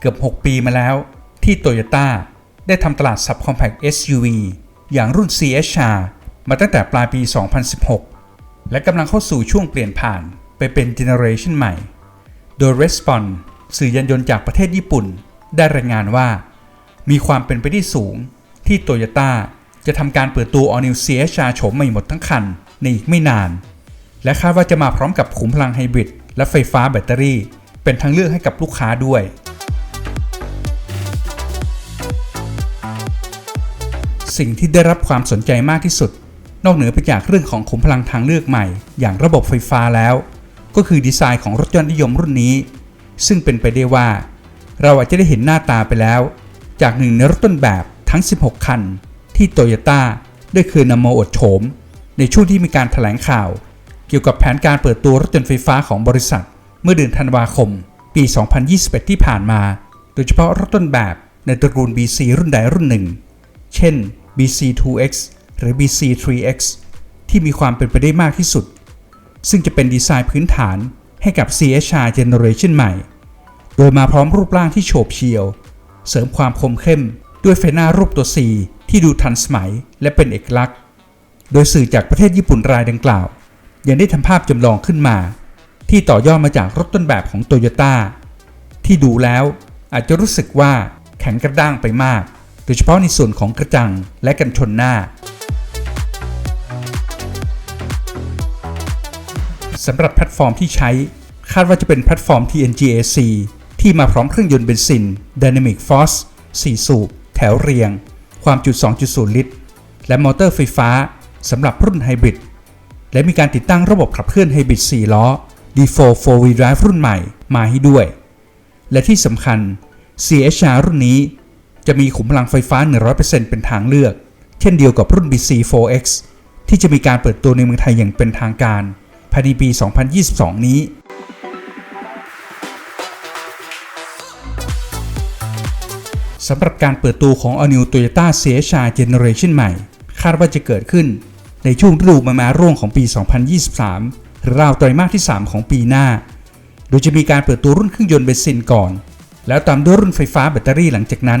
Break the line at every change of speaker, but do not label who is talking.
เกือบ 6 ปีมาแล้วที่โตโยต้าได้ทำตลาด Subcompact SUV อย่างรุ่น CHR มาตั้งแต่ปลายปี 2016 และกำลังเข้าสู่ช่วงเปลี่ยนผ่านไปเป็นเจเนอเรชันใหม่ โดย Respond สื่อยานยนต์จากประเทศญี่ปุ่น ได้รายงานว่า มีความเป็นไปได้สูงที่โตโยต้าจะทำการเปิดตัว All New CHR โฉมใหม่หมดทั้งคันในอีกไม่นาน และคาดว่าจะมาพร้อมกับขุมพลังไฮบริดและไฟฟ้าแบตเตอรี่ เป็นทางเลือกให้กับลูกค้าด้วย สิ่งที่ได้รับความสนใจมากที่สุด นอกเหนือไปจากเรื่องของขุมพลังทางเลือกใหม่ อย่างระบบไฟฟ้าแล้ว ก็คือดีไซน์ของรถยนต์นิยมรุ่นนี้ ซึ่งเป็นไปได้ว่า เราอาจจะได้เห็นหน้าตาไปแล้ว จากหนึ่งในรถต้นแบบทั้ง 16 คัน ที่โตโยต้าได้เคยนำมาอดโฉมในช่วงที่มีการถแถลงข่าว เกี่ยวกับแผนการเปิดตัวรถยนต์ไฟฟ้าของบริษัท เมื่อเดือนธันวาคม ปี 2021 ที่ผ่านมา โดยเฉพาะรถต้นแบบในตระกูล BC รุ่นใดรุ่นหนึ่ง เช่น BC2X หรือ BC3X ที่มีความเป็นไปได้มากที่สุด ซึ่งจะเป็นดีไซน์พื้นฐานให้กับ CHR Generation ใหม่ โดยมาพร้อมรูปร่างที่โฉบเฉี่ยว เสริมความคมเข้ม ด้วยไฟหน้ารูปตัว C ที่ดูทันสมัยและเป็นเอกลักษณ์ โดยสื่อจากประเทศญี่ปุ่นรายดังกล่าว ยังได้ทำภาพจำลองขึ้นมา ที่ต่อยอดมาจากรถต้นแบบของโตโยต้าที่ดูแล้วอาจจะรู้สึกว่าแข็งกระด้างไปมาก ดยเฉพาะในส่วนของกระจังและกันชนหน้าสำหรับแพลตฟอร์มที่ใช้ คาดว่าจะเป็นแพลตฟอร์ม TNGAC ที่มาพร้อมเครื่องยนต์เบนซิน Dynamic Force 4 สูบ แถวเรียง ความจุ 2.0 ลิตร และมอเตอร์ไฟฟ้าสำหรับรุ่นไฮบริด และมีการติดตั้งระบบขับเคลื่อนไฮบริด 4 ล้อ D4 4 Wheel Drive รุ่นใหม่มาให้ด้วย และที่สำคัญ CHR รุ่นนี้ จะมีขุมพลังไฟฟ้า 100%เป็นทางเลือก เช่นเดียวกับรุ่น BC4X ที่จะมีการเปิดตัวในเมืองไทยอย่างเป็นทางการภายในปี 2022 นี้ สำหรับการเปิดตัวของ All New Toyota CHR Generation ใหม่ คาดว่าจะเกิดขึ้นในช่วงฤดูมามาร่วงของปี 2023 หรือราวไตรมาสที่ 3 ของปีหน้า โดยจะมีการเปิดตัวรุ่นเครื่องยนต์เบนซินก่อน แล้วตามด้วยรุ่นไฟฟ้าแบตเตอรี่หลังจากนั้น